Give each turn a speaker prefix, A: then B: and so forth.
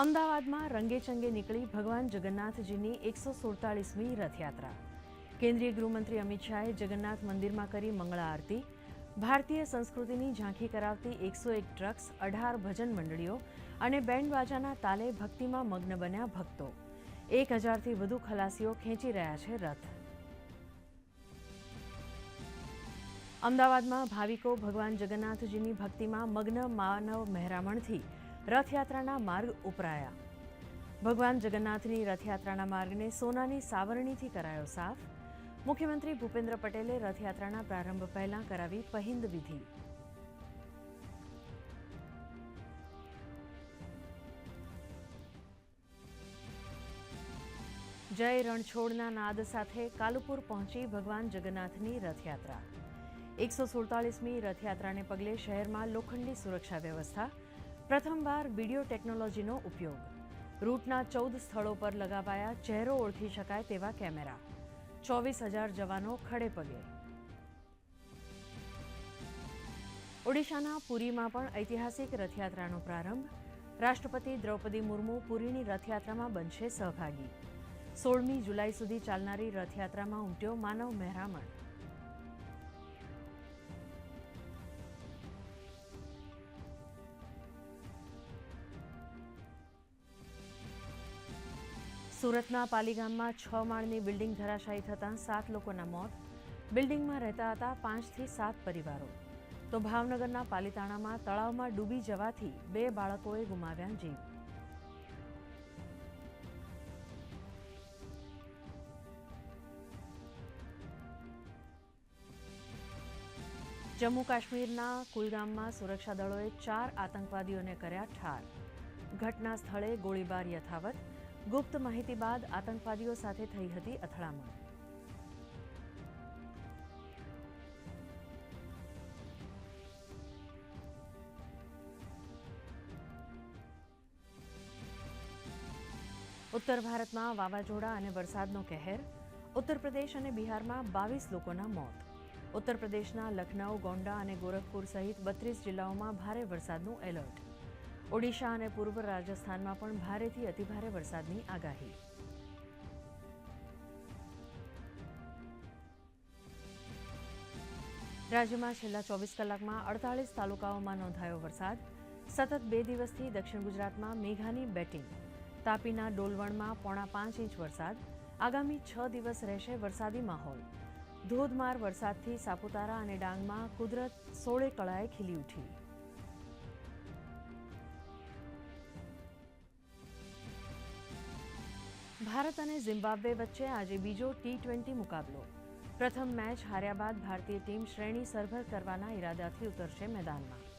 A: અમદાવાદમાં રંગેચંગે નીકળી ભગવાન જગન્નાથજીની એકસો સુડતાળીસમી રથયાત્રા. કેન્દ્રીય ગૃહમંત્રી અમિત શાહે જગન્નાથ મંદિરમાં કરી મંગળા આરતી. ભારતીય સંસ્કૃતિની ઝાંખી કરાવતી એકસો એક ટ્રક્સ, અઢાર ભજન મંડળીઓ અને બેન્ડ બાજાના તાલે ભક્તિમાં મગ્ન બન્યા ભક્તો. એક હજારથી વધુ ખલાસીઓ ખેંચી રહ્યા છે રથ. અમદાવાદમાં ભાવિકો ભગવાન જગન્નાથજીની ભક્તિમાં મગ્ન માનવ મહેરામણથી રથયાત્રાના માર્ગ ઉપરાયા ભગવાન જગન્નાથની રથયાત્રાના માર્ગને સોનાની સાવરણીથી કરાયો સાફ મુખ્યમંત્રી ભૂપેન્દ્ર પટેલે રથયાત્રાના પ્રારંભ પહેલા કરાવી પહિંદ વિધિ જય રણછોડના નાદ સાથે કાલુપુર પહોંચી ભગવાન જગન્નાથની રથયાત્રા એકસો સુડતાલીસમી રથયાત્રાને પગલે શહેરમાં લોખંડી સુરક્ષા વ્યવસ્થા પ્રથમવાર વીડિયો ટેકનોલોજીનો ઉપયોગ. રૂટના ચૌદ સ્થળો પર લગાવાયા ચહેરો ઓળખી શકાય તેવા કેમેરા. ચોવીસ હજાર જવાનો ખડે પગે. ઓડિશાના પુરીમાં પણ ઐતિહાસિક રથયાત્રાનો પ્રારંભ. રાષ્ટ્રપતિ દ્રૌપદી મુર્મુ પુરીની રથયાત્રામાં બનશે સહભાગી. સોળમી જુલાઈ સુધી ચાલનારી રથયાત્રામાં ઉમટ્યો માનવ મહેરામણ. સુરતના પાલીગામમાં છ માળની બિલ્ડિંગ ધરાશાયી થતાં સાત લોકોના મોત. બિલ્ડિંગમાં રહેતા હતા પાંચથી સાત પરિવારો. તો ભાવનગરના પાલીતાણામાં તળાવમાં ડૂબી જવાથી બે બાળકોએ ગુમાવ્યા જીવ. જમ્મુ કાશ્મીરના કુલગામમાં સુરક્ષા દળોએ ચાર આતંકવાદીઓને કર્યા ઠાર. ઘટના સ્થળે ગોળીબાર યથાવત. ગુપ્ત માહિતી બાદ આતંકવાદીઓ સાથે થઈ હતી અથડામણ. ઉત્તર ભારતમાં વાવાઝોડા અને વરસાદનો કહેર. ઉત્તર પ્રદેશ અને બિહારમાં બાવીસ લોકોના મોત. ઉત્તર પ્રદેશના લખનઉ, ગોંડા અને ગોરખપુર સહિત બત્રીસ જિલ્લાઓમાં ભારે વરસાદનું એલર્ટ. ઓડિશા અને પૂર્વ રાજસ્થાનમાં પણ ભારેથી અતિભારે વરસાદની આગાહી. રાજ્યમાં છેલ્લા ચોવીસ કલાકમાં અડતાલીસ તાલુકાઓમાં નોંધાયો વરસાદ. સતત બે દિવસથી દક્ષિણ ગુજરાતમાં મેઘાની બેટિંગ. તાપીના ડોલવણમાં પોણા પાંચ ઇંચ વરસાદ. આગામી છ દિવસ રહેશે વરસાદી માહોલ. ધોધમાર વરસાદથી સાપુતારા અને ડાંગમાં કુદરત સોળે કળાએ ખીલી ઉઠી. ભારત અને ઝિમ્બાબ્વે વચ્ચે આજે બીજો ટી ટ્વેન્ટી મુકાબલો. પ્રથમ મેચ હાર્યા બાદ ભારતીય ટીમ શ્રેણી સરભર કરવાના ઈરાદાથી ઉતરશે મેદાનમાં.